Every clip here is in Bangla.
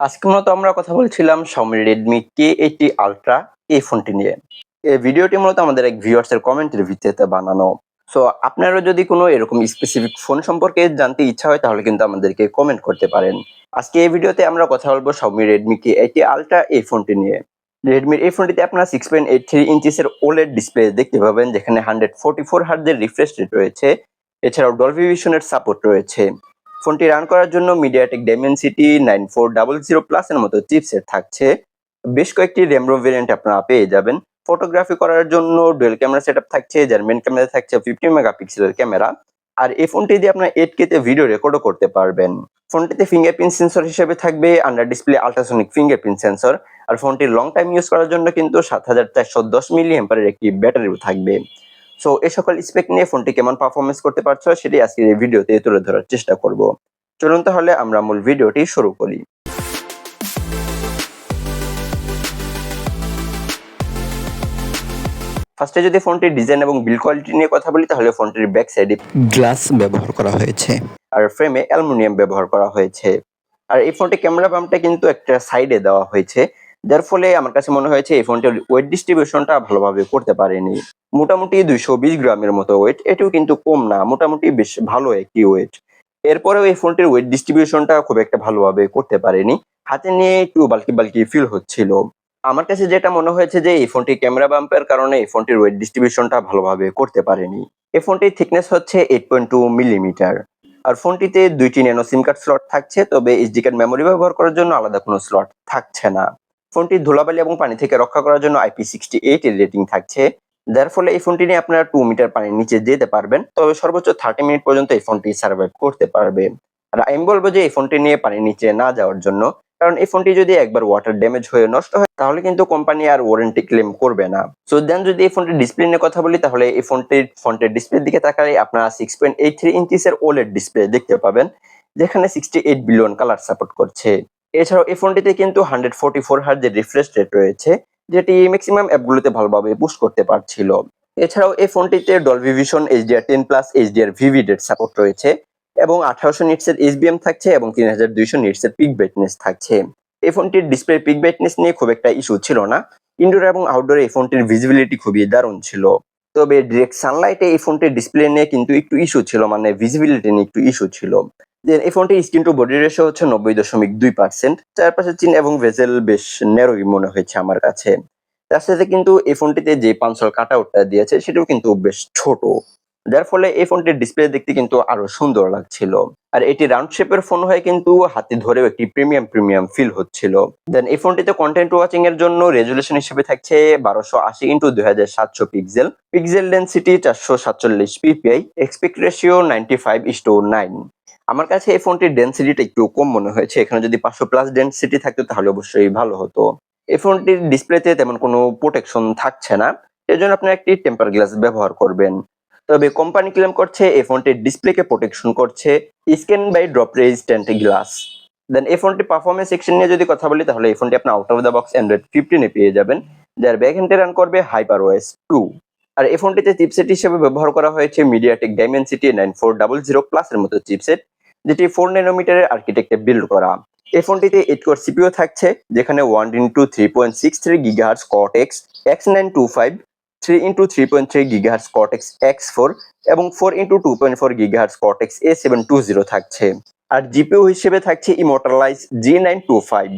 আজকে মূলত আমরা কথা বলছিলাম Xiaomi Redmi K80 আলট্রা এই ফোনটি নিয়ে। এই ভিডিওটি মূলত আমাদের এক ভিউয়ার্স এর কমেন্টের ভিত্তিতে বানানো। সো আপনারা যদি কোনো এরকম স্পেসিফিক ফোন সম্পর্কে জানতে ইচ্ছা হয়, তাহলে কিন্তু আমাদেরকে কমেন্ট করতে পারেন। আজকে এই ভিডিওতে আমরা কথা বলব সাউমি রেডমি কে K80 আলট্রা এই ফোনটি নিয়ে। রেডমির এই ফোনটিতে আপনারা 6.83 ইঞ্চিসের ওলেড ডিসপ্লে দেখতে পাবেন, যেখানে 144 হার্টজের রিফ্রেশ রেট রয়েছে। এছাড়াও ডলবি ভিশনের সাপোর্ট রয়েছে। ফোনটি রান করার জন্য মিডিয়াটেক ডাইমেনসিটি 9400 প্লাস এর মতো চিপসেট থাকছে। বেশ কয়েকটি র্যাম রোম ভেরিয়েন্ট আপনারা পেয়ে যাবেন। ফটোগ্রাফি করার জন্য ডুয়েল ক্যামেরা সেটআপ থাকছে, যার মেন ক্যামেরা থাকছে 50 মেগাপিক্সেলের ক্যামেরা। আর এই ফোনটি দিয়ে আপনার আপনারা 8K তে ভিডিও রেকর্ডও করতে পারবেন। ফোনটিতে ফিঙ্গারপ্রিন্ট সেন্সর হিসেবে থাকবে under display ultrasonic fingerprint sensor আর ফোনটি লং টাইম ইউজ করার জন্য কিন্তু 7410 মিলি অ্যাম্পারের একটি ব্যাটারিও থাকবে। সো এই সকল স্পেক নিয়ে ফোনটি কেমন পারফরমেন্স করতে পারছ সেটি আজকের এই ভিডিওতে তুলে ধরার চেষ্টা করব। চলুন তাহলে আমরা মূল ভিডিওটি শুরু করি। ফার্স্টে যদি ফোনটির ডিজাইন এবং বিল্ড কোয়ালিটি নিয়ে কথা বলি, তাহলে ফোনটির ব্যাক সাইডে গ্লাস ব্যবহার করা হয়েছে আর ফ্রেমে অ্যালুমিনিয়াম ব্যবহার করা হয়েছে আর এই ফোনটি ক্যামেরা বামটা কিন্তু একটা সাইডে দেওয়া হয়েছে যার ফলে আমার কাছে মনে হয়েছে এই ফোনটির ওয়েট ডিস্ট্রিবিউশনটা ভালোভাবে করতে পারেনি। মোটামুটি দুইশো বিশ গ্রামের মতো ওয়েট এটিও কিন্তু কম না, মোটামুটি বেশ ভালো একটি ওয়েট এরপরেও এই ফোনটির ওয়েট ডিস্ট্রিবিউশনটা খুব একটা ভালোভাবে করতে পারেনি, হাতে নিয়ে একটু বালকি বালকি ফিল হচ্ছিল। আমার কাছে যেটা মনে হয়েছে যে এই ফোনটি ক্যামেরা বাম্পের কারণে এই ফোনটির ওয়েট ডিস্ট্রিবিউশনটা ভালোভাবে করতে পারেনি। এই ফোনটির থিকনেস হচ্ছে এইট পয়েন্ট টু মিলিমিটার আর ফোনটিতে দুইটি ন্যানো সিম কার্ড স্লট থাকছে, তবে এইচডি কার্ড মেমোরি ব্যবহার করার জন্য আলাদা কোনো স্লট থাকছে না। ফোনটি ধুলাবালি এবং পানি থেকে রক্ষা করার জন্য আইপি সিক্সটি এইট এর রেটিং থাকছে। যার ফলে এই ফোনটি নিয়ে আপনারা টু মিটার পানির নিচে যেতে পারবেন। তবে সর্বোচ্চ থার্টি মিনিট পর্যন্ত এই ফোনটি সার্ভাইভ করতে পারবে। আর আমি বলব যে এই ফোনটি নিয়ে পানির নিচে না যাওয়ার জন্য, কারণ এই ফোনটি যদি একবার ওয়াটার ড্যামেজ হয়ে নষ্ট হয়, তাহলে কিন্তু কোম্পানি আর ওয়ারেন্টি ক্লেম করবে না। সো দেন যদি এই ফোনটির ডিসপ্লে নিয়ে কথা বলি, তাহলে এই ফোনটির ফোনটির ডিসপ্লের দিকে তাকালে আপনারা সিক্স পয়েন্ট এইট থ্রি ইঞ্চিসের ওলেড ডিসপ্লে দেখতে পাবেন, যেখানে sixty eight billion colour support করছে। এছাড়াও এই ফোনটিতে কিন্তু হান্ড্রেড ফোর্টি ফোর হার্জের রিফ্রেশ রেট রয়েছে, যেটি ম্যাক্সিমাম অ্যাপগুলোতে ভালোভাবে পুশ করতে পারছিল। এছাড়াও এই ফোনটিতে Dolby Vision HDR ten plus HDR vivid support রয়েছে এবং আঠারোশো নিটসের এসবিএম থাকছে এবং তিন হাজার দুইশো নিটসের পিক ব্রাইটনেস থাকছে। এই ফোনটির ডিসপ্লে পিক ব্রাইটনেস নিয়ে খুব একটা ইস্যু ছিল না। ইনডোর এবং আউটডোরে এই ফোনটির ভিজিবিলিটি খুবই দারুণ ছিল। তবে ডিরেক্ট সানলাইটে এই ফোনটির ডিসপ্লে নিয়ে কিন্তু একটু ইস্যু ছিল মানে ভিজিবিলিটি নিয়ে একটু ইস্যু ছিল। দেন এই ফোনটির স্ক্রিন টু বডি রেশিও হচ্ছে নব্বই দশমিক দুই পার্সেন্ট চারপাশে চিন এবং ভেজেল বেশ ন্যারোই মনে হয়েছে আমার কাছে। তার সাথে কিন্তু এই ফোনটিতে যে পাঁচশোর কাট আউটটা দিয়েছে, সেটাও কিন্তু বেশ ছোট। যার ফলে এই ফোনটির ডিসপ্লে দেখতে কিন্তু আরও সুন্দর লাগছিল। আর এটি রাউন্ড শেপের ফোন হয়ে কিন্তু হাতে ধরেও একটি প্রিমিয়াম প্রিমিয়াম ফিল হচ্ছিল। দেন এই ফোনটিতে কন্টেন্ট ওয়াচিং এর জন্য রেজুলেশন হিসেবে থাকছে বারোশো আশি ইন্টু দুই হাজার সাতশো পিক্সেল। পিক্সেল ডেন্সিটি চারশো সাতচল্লিশ PPI. Expect ratio ninety five is to nine আমার কাছে এই ফোনটির ডেন্সিটিটা একটু কম মনে হয়েছে। এখানে যদি পাঁচশো প্লাস ডেন্সিটি থাকতো, তাহলে অবশ্যই ভালো হতো। এই ফোনটির ডিসপ্লেতে তেমন কোনো প্রোটেকশন থাকছে না। এর জন্য আপনি একটি টেম্পার গ্লাস ব্যবহার করবেন। তবে কোম্পানি ক্লেম করছে, এই ফোনটির ডিসপ্লেকে প্রোটেকশন করছে। Scan by drop resistant glass then এই ফোনটি পারফরমেন্স সেকশন নিয়ে যদি কথা বলি, তাহলে এই ফোনটি আপনি out of the box Android ফিফটিনে পেয়ে যাবেন, যার ব্যাক হ্যান্ডে রান করবে হাইপার ওয়েস টু আর এই ফোনটিতে চিপসেট হিসেবে ব্যবহার করা হয়েছে MediaTek Dimensity nine four double zero plus এর মতো চিপসেট যেটি ফোর ন্যানোমিটারের আর্কিটেক্টে বিল্ড করা। এই ফোনটিতে এইট কোর সিপিও থাকছে, যেখানে one into three point six three gigahertz Cortex X X nine two five three into three point three gigahertz Cortex X four এবং four into two point four gigahertz Cortex A seven two zero থাকছে। আর জিপিও হিসেবে থাকছে Immortalis G nine two five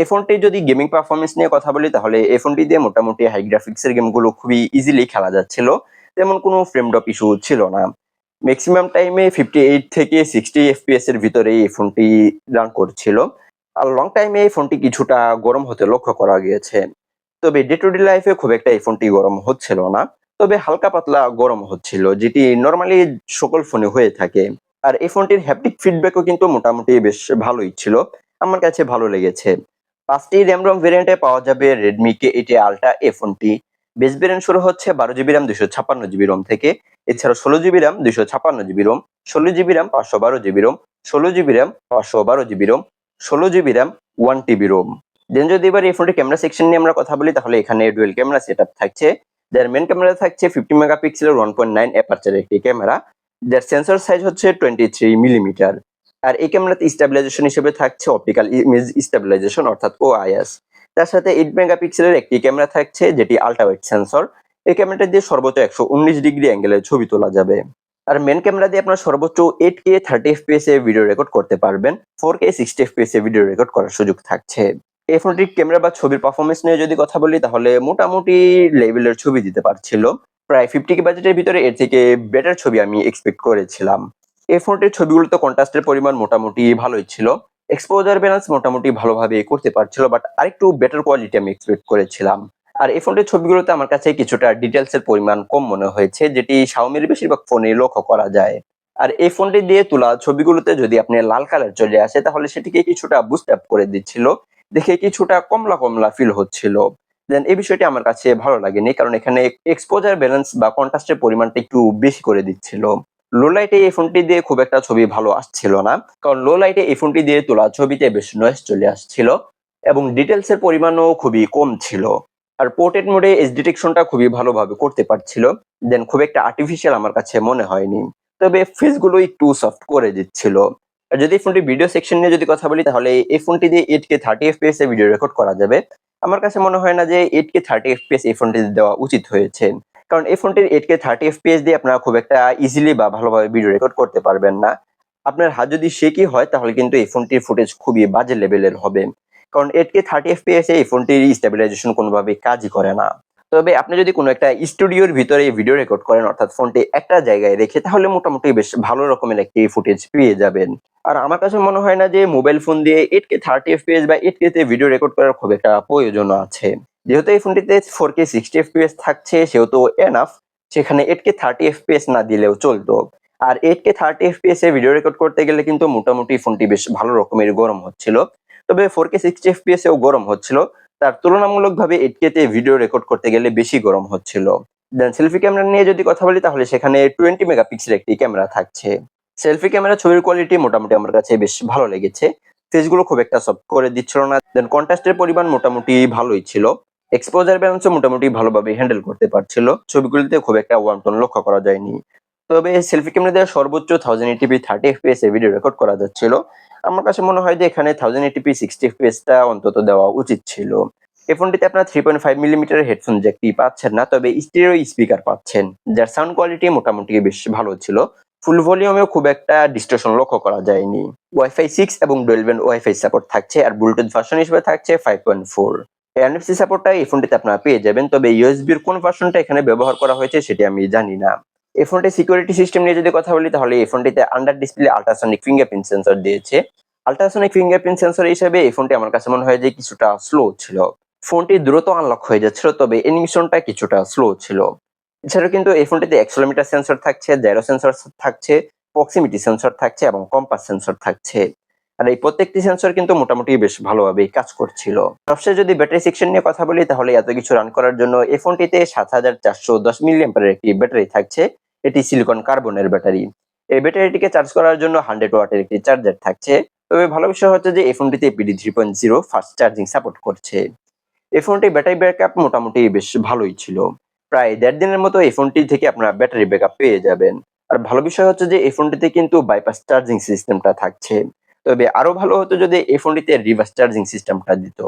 এই ফোনটি যদি গেমিং পারফরমেন্স নিয়ে কথা বলি, তাহলে এই ফোনটি দিয়ে মোটামুটি হাই গ্রাফিক্সের গেমগুলো খুবই ইজিলি খেলা যাচ্ছিল, তেমন কোনো ফ্রেম ড্রপ ইস্যু ছিল না। ম্যাক্সিমাম টাইমে ফিফটি এইট থেকে সিক্সটি এফপিএস এর ভিতরে এই ফোনটি রান করছিল। আর লং টাইমে এই ফোনটি কিছুটা গরম হতে লক্ষ্য করা গিয়েছে। তবে ডে টু ডে লাইফে খুব একটা এই ফোনটি গরম হচ্ছিল না। তবে হালকা পাতলা গরম হচ্ছিল, যেটি নর্মালি সকল ফোনে হয়ে থাকে। আর এই ফোনটির হ্যাপটিক ফিডব্যাকও কিন্তু মোটামুটি বেশ ভালোই ছিল। আমার কাছে ভালো লেগেছে। পাঁচটি র্যাম রম ভেরিয়েন্টে পাওয়া যাবে রেডমি কে এইটি আলট্রা এই ফোনটি বেস ভেরিয়েন্ট শুরু হচ্ছে বারো জিবি র্যাম দুশো ছাপ্পান্ন জিবি রোম থেকে। এছাড়া ষোলো জিবি র্যাম দুশো ছাপ্পান্ন জিবি রোম, ষোলো জিবি র্যাম, পাঁচশো বারো জিবি রোম, ষোলো জিবি র্যাম, পাঁচশো বারো জিবি রোম, ষোলো GB RAM one TB ROM then যদি এবার এই ফোনটির ক্যামেরা সেকশন নিয়ে আমরা কথা বলি, তাহলে এখানে ডুয়েল ক্যামেরা সেট থাকছে। যার মেন ক্যামেরা থাকছে ফিফটি মেগা মেগাপিক্সেলের ওয়ান পয়েন্ট নাইন অ্যাপারচার একটি ক্যামেরা যার সেন্সর সাইজ হচ্ছে টোয়েন্টি থ্রি মিলিমিটার আর এই ক্যামেরাতে স্টেবিলাইজেশন হিসেবে থাকছে অপটিক্যাল ইমেজ স্টেবিলাইজেশন অর্থাৎ ওআইএস তার সাথে এইট মেগাপিক্সেলের একটি ক্যামেরা থাকছে, যেটি আল্ট্রাওয়াইড সেন্সর এই ক্যামেরাটা দিয়ে সর্বোচ্চ একশো উনিশ ডিগ্রি অ্যাঙ্গেলে ছবি তোলা যাবে। আর মেন ক্যামেরা দিয়ে আপনার সর্বোচ্চ এইট কে থার্টি এফপিএস এ ভিডিও রেকর্ড করতে পারবেন। ফোর কে সিক্সটি এফপিএস এ ভিডিও রেকর্ড করার সুযোগ থাকছে। এই ফোনটির ক্যামেরা বা ছবির পারফরমেন্স নিয়ে যদি কথা বলি, তাহলে মোটামুটি লেভেলের ছবি দিতে পারছিল। প্রায় ফিফটি কে বাজেটের ভিতরে এর থেকে বেটার ছবি আমি এক্সপেক্ট করেছিলাম। এই ফোনটির ছবিগুলোতে কন্ট্রাস্টের পরিমাণ মোটামুটি ভালোই ছিল। এক্সপোজার ব্যালেন্স মোটামুটি ভালোভাবে করতে পারছিল বাট আরেকটু বেটার কোয়ালিটি আমি এক্সপেক্ট করেছিলাম। আর এই ফোনটির ছবিগুলোতে আমার কাছে কিছুটা ডিটেলস এর পরিমাণ কম মনে হয়েছে, যেটি শাওমির বেশিরভাগ ফোনে লক্ষ্য করা যায়। আর এই ফোনটি দিয়ে তোলা ছবিগুলোতে যদি আপনি লাল কালার চলে আসে, তাহলে সেটিকে কিছুটা বুস্ট আপ করে দিচ্ছিল, দেখে কিছুটা কমলা কমলা ফিল হচ্ছিল। দেন এই বিষয়টি আমার কাছে ভালো লাগেনি, কারণ এখানে এক্সপোজার ব্যালেন্স বা কন্ট্রাস্টের পরিমাণটা একটু বেশি করে দিচ্ছিল। লো লাইটে এই ফোনটি দিয়ে খুব একটা ছবি ভালো আসছিল না। কারণ লো লাইটে এই ফোনটি দিয়ে তোলা ছবিতে বেশ নয়েস চলে আসছিল এবং ডিটেলস এর পরিমাণও খুবই কম ছিল। আর পোর্ট্রেট মোডে এজ ডিটেকশনটা খুবই ভালোভাবে করতে পারছিল। দেন খুব একটা আর্টিফিশিয়াল আমার কাছে মনে হয়নি। তবে ফেসগুলো একটু সফট করে দিচ্ছিল। আর যদি ফোনটি ভিডিও সেকশন নিয়ে যদি কথা বলি, তাহলে এই ফোনটি দিয়ে এইট কে থার্টি এফপিএস এ ভিডিও রেকর্ড করা যাবে। আমার কাছে মনে হয় না যে এইট কে থার্টি এফপিএস এই ফোনটি দেওয়া উচিত হয়েছে। কারণ এই ফোনটির এইট কে থার্টি এফপিএস দিয়ে আপনারা খুব একটা ইজিলি বা ভালোভাবে ভিডিও রেকর্ড করতে পারবেন না। আপনার হাত যদি শেকি হয়, তাহলে কিন্তু এই ফোনটির ফুটেজ খুবই বাজে লেভেলের হবে। কারণ এইট কে থার্টি এফপিএস এই ফোনটির স্টেবিলাইজেশন কোনোভাবে কাজই করে না। তবে আপনি যদি কোনো একটা স্টুডিওর ভিতরে ভিডিও রেকর্ড করেন, অর্থাৎ ফোনটি একটা জায়গায় রেখে, তাহলে মোটামুটি বেশ ভালো রকমের একটি ফুটেজ পেয়ে যাবেন। আর আমার কাছে মনে হয় না যে মোবাইল ফোন দিয়ে এইট কে থার্টি এফপিএস বা এইট কে তে ভিডিও রেকর্ড করার খুব একটা প্রয়োজন আছে। যেহেতু এই ফোনটিতে ফোর কে সিক্সটি এফপিএস থাকছে, সেহেতু এনাফ সেখানে এইট কে থার্টি এফপিএস না দিলেও চলতো। আর এইট কে থার্টি এফপিএস এ ভিডিও রেকর্ড করতে গেলে কিন্তু মোটামুটি ফোনটি বেশ ভালো রকমের গরম হচ্ছিল। তবে ফোর কে সিক্সটি এফপিএস এও গরম হচ্ছিল। তার তুলনামূলকভাবে এইট তে ভিডিও রেকর্ড করতে গেলে বেশি গরম হচ্ছিল। দেন সেলফি ক্যামেরা নিয়ে যদি কথা বলি, তাহলে সেখানে টোয়েন্টি মেগাপিক্সেল একটি ক্যামেরা থাকছে। সেলফি ক্যামেরা ছবির কোয়ালিটি মোটামুটি আমার কাছে বেশ ভালো লেগেছে। ফেসগুলো খুব একটা সফট করে দিচ্ছিল না। দেন কন্ট্রাস্টের পরিমাণ মোটামুটি ভালোই ছিল। এক্সপোজার ব্যালেন্সও মোটামুটি ভালোভাবে হ্যান্ডেল করতে পারছিল। ছবিগুলিতে খুব একটা ওয়ান টোন লক্ষ্য করা যায়নি। তবে সেলফি ক্যামেরা দেওয়া সর্বোচ্চ thousand eighty p thirty FPS এ ভিডিও রেকর্ড করা যাচ্ছিল। আমার কাছে মনে হয় যে এখানে থাউজেন্ড এইটিপি সিক্সটি এফপিএসটা অন্তত দেওয়া উচিত ছিল। এই ফোনটিতে আপনার three point five millimetre headphone জ্যাকটি পাচ্ছেন না, তবে স্টিরিও স্পিকার পাচ্ছেন, যার সাউন্ড কোয়ালিটি মোটামুটি বেশ ভালো ছিল। ফুল ভলিউমেও খুব একটা ডিস্ট্রেশন লক্ষ্য করা যায়নি। ওয়াইফাই সিক্স এবং ডুয়েলভেন ওয়াইফাই সাপোর্ট থাকছে, আর ব্লুটুথ ভার্সন হিসেবে থাকছে ফাইভ পয়েন্ট ফোর এনএফসি সাপোর্টটা এই ফোনটিতে আপনারা পেয়ে যাবেন। তবে ইউএসবির কোন ভার্সনটা এখানে ব্যবহার করা হয়েছে সেটি আমি জানি না। এই ফোনটি সিকিউরিটি সিস্টেম নিয়ে যদি কথা বলি, তাহলে এই ফোনটিতে under display ultrasonic fingerprint sensor দিয়েছে। আল্ট্রাসনিক ফিঙ্গারপ্রিন্ট সেন্সর হিসেবে এই ফোনটি আমার কাছে মনে হয় যে কিছুটা স্লো ছিল। ফোনটি দ্রুত আনলক হয়ে যাচ্ছিল, তবে অ্যানিমেশনটা কিছুটা স্লো ছিল। এছাড়াও কিন্তু এই ফোনটিতে অ্যাক্সোলোমিটার সেন্সর থাকছে জাইরো সেন্সর থাকছে প্রক্সিমিটি সেন্সর থাকছে এবং কম্পাস সেন্সর থাকছে। আর এই প্রত্যেকটি সেন্সর কিন্তু মোটামুটি বেশ ভালোভাবে কাজ করছিল। সবশেষে যদি ব্যাটারি সেকশন নিয়ে কথা বলি, তাহলে এত কিছু রান করার জন্য এই ফোনটিতে সাত হাজার চারশো দশ মিলিয়াম্পারের একটি ব্যাটারি থাকছে। এটি সিলিকন কার্বনের ব্যাটারি এই ব্যাটারিটিকে চার্জ করার জন্য হান্ড্রেড ওয়াটের একটি চার্জার থাকছে। তবে ভালো বিষয় হচ্ছে যে এই ফোনটিতে PD three point zero fast charging support করছে। এই ফোনটি ব্যাটারি ব্যাকআপ মোটামুটি বেশ ভালোই ছিল। প্রায় দেড় দিনের মতো এই ফোনটি থেকে আপনারা ব্যাটারি ব্যাকআপ পেয়ে যাবেন। আর ভালো বিষয় হচ্ছে যে এই ফোনটিতে কিন্তু বাইপাস চার্জিং সিস্টেমটা থাকছে। তবে আরও ভালো হতো যদি এই ফোনটিতে রিভার্স চার্জিং সিস্টেমটা দিত।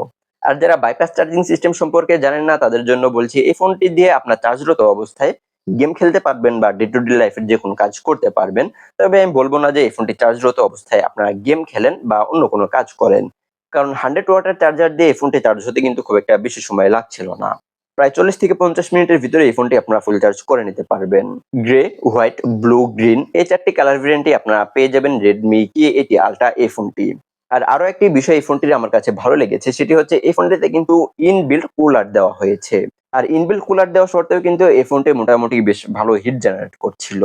আর যারা বাইপাস চার্জিং সিস্টেম সম্পর্কে জানেন না, তাদের জন্য বলছি, এই ফোনটি দিয়ে আপনার চার্জরত অবস্থায় গেম খেলতে পারবেন বা ডে টু ডে লাইফের যে কোনো কাজ করতে পারবেন। তবে আমি বলব না যে এই ফোনটি চার্জরত অবস্থায় আপনারা গেম খেলেন বা অন্য কোনো কাজ করেন। কারণ হান্ড্রেড ওয়াটার চার্জার দিয়ে এই ফোনটি চার্জ হতে কিন্তু খুব একটা বেশি সময় লাগছিল না। প্রায় চল্লিশ থেকে পঞ্চাশ মিনিটের ভিতরে এই ফোনটি আপনারা ফুল চার্জ করে নিতে পারবেন। গ্রে হোয়াইট ব্লু গ্রিন এই চারটি কালার ভেরিয়েন্টই আপনারা পেয়ে যাবেন রেডমি কি এটি আলট্রা এই ফোনটি। আর আরও একটি বিষয় এই ফোনটির আমার কাছে ভালো লেগেছে, সেটি হচ্ছে এই ফোনটিতে কিন্তু ইনবিল্ট কুলার দেওয়া হয়েছে। আর ইনবিল্ট কুলার দেওয়া সত্ত্বেও কিন্তু এই ফোনটি মোটামুটি বেশ ভালো হিট জেনারেট করছিল।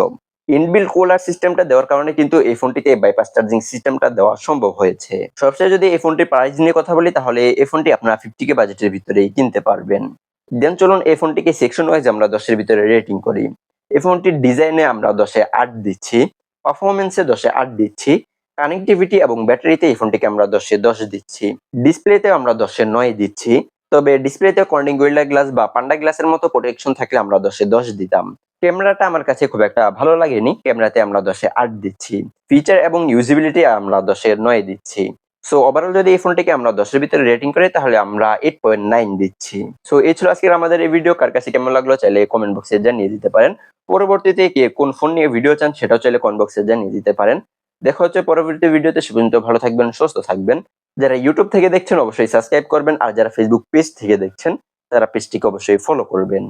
ইনবিল্ট কুলার সিস্টেমটা দেওয়ার কারণে কিন্তু এই ফোনটিতে বাইপাস চার্জিং সিস্টেমটা দেওয়া সম্ভব হয়েছে। সবচেয়ে যদি এই ফোনটির প্রাইস নিয়ে কথা বলি, তাহলে এই ফোনটি আপনারা ফিফটি কে বাজেটের ভিতরেই কিনতে পারবেন। দেন চলুন এই ফোনটিকে সেকশন ওয়াইজ আমরা দশের ভিতরে রেটিং করি। এই ফোনটির ডিজাইনে আমরা দশে আট দিচ্ছি পারফরমেন্সে দশে আট দিচ্ছি কানেক্টিভিটি এবং ব্যাটারিতে এই ফোনটিকে আমরা দশে দশ দিচ্ছি। ডিসপ্লেতে আমরা দশে নয় দিচ্ছি, তবে ডিসপ্লেতে কর্নিং গোরিলা গ্লাস বা পান্ডা গ্লাসের মতো প্রোটেকশন থাকলে আমরা দশে দশ দিতাম। ক্যামেরাটা আমার কাছে খুব একটা ভালো লাগেনি, ক্যামেরাতে আমরা দশে আট দিচ্ছি। ফিচার এবং ইউজিবিলিটি আমরা দশের নয় দিচ্ছি। সো ওভারঅল যদি এই ফোনটিকে আমরা দশের ভিতরে রেটিং করি, তাহলে আমরা এইট পয়েন্ট নাইন দিচ্ছি। সো এই ছিল আজকের আমাদের এই ভিডিও কার কাছে কেমন লাগল চাইলে কমেন্ট বক্সে জানিয়ে দিতে পারেন। পরবর্তীতে কে কোন ফোন নিয়ে ভিডিও চান, সেটাও চাইলে কমেন্ট বক্সে জানিয়ে দিতে পারেন। দেখা হচ্ছে পরবর্তী ভিডিওতে সে পর্যন্ত ভালো থাকবেন, সুস্থ থাকবেন। যারা ইউটিউব থেকে দেখছেন, অবশ্যই সাবস্ক্রাইব করবেন। আর যারা ফেসবুক পেজ থেকে দেখছেন, তারা পেজটিকে অবশ্যই ফলো করবেন।